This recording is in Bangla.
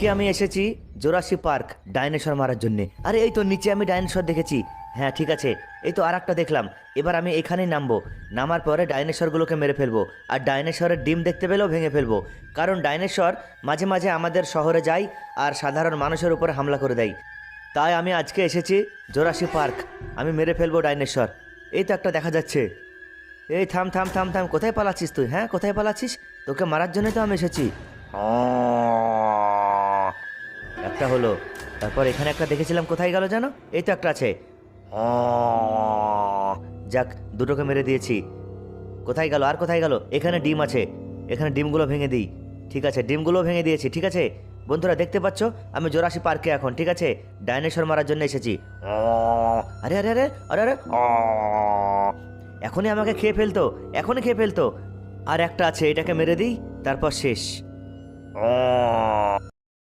কি আমি এসেছি জোরাসি পার্ক ডাইনোসর মারার জন্যে। আরে, এই তো নিচে আমি ডাইনোসর দেখেছি। হ্যাঁ ঠিক আছে। এই তো আর একটা দেখলাম। এবার আমি এখানেই নামবো। নামার পরে ডাইনোসরগুলোকে মেরে ফেলব। আর ডাইনোসরের ডিম দেখতে পেলেও ভেঙে ফেলব। কারণ ডাইনোসর মাঝে মাঝে আমাদের শহরে যায় আর সাধারণ মানুষের উপরে হামলা করে দেয়। তাই আমি আজকে এসেছি জোরাসি পার্ক। আমি মেরে ফেলব ডাইনোসর। এই তো একটা দেখা যাচ্ছে। এই থাম থাম থাম থাম। কোথায় পালাচ্ছিস তুই? হ্যাঁ কোথায় পালাচ্ছিস? তোকে মারার জন্যই তো আমি এসেছি। একটা হলো। তারপর এখানে একটা দেখেছিলাম, কোথায় গেল জানো? এই তো একটা আছে। যাক, দুটোকে মেরে দিয়েছি। কোথায় গেল? আর কোথায় গেল? এখানে ডিম আছে। এখানে ডিমগুলো ভেঙে দিই। ঠিক আছে, ডিমগুলো ভেঙে দিয়েছি, ঠিক আছে? বন্ধুরা, দেখতে পাচ্ছ? আমি জোরাসি পার্কে এখন, ঠিক আছে? ডাইনোসর মারার জন্য এসেছি। আরে আরে আরে আরে আরে এখনই আমাকে খেয়ে ফেলতো, এখনই খেয়ে ফেলতো। আর একটা আছে, এটাকে মেরে দিই, তারপর শেষ।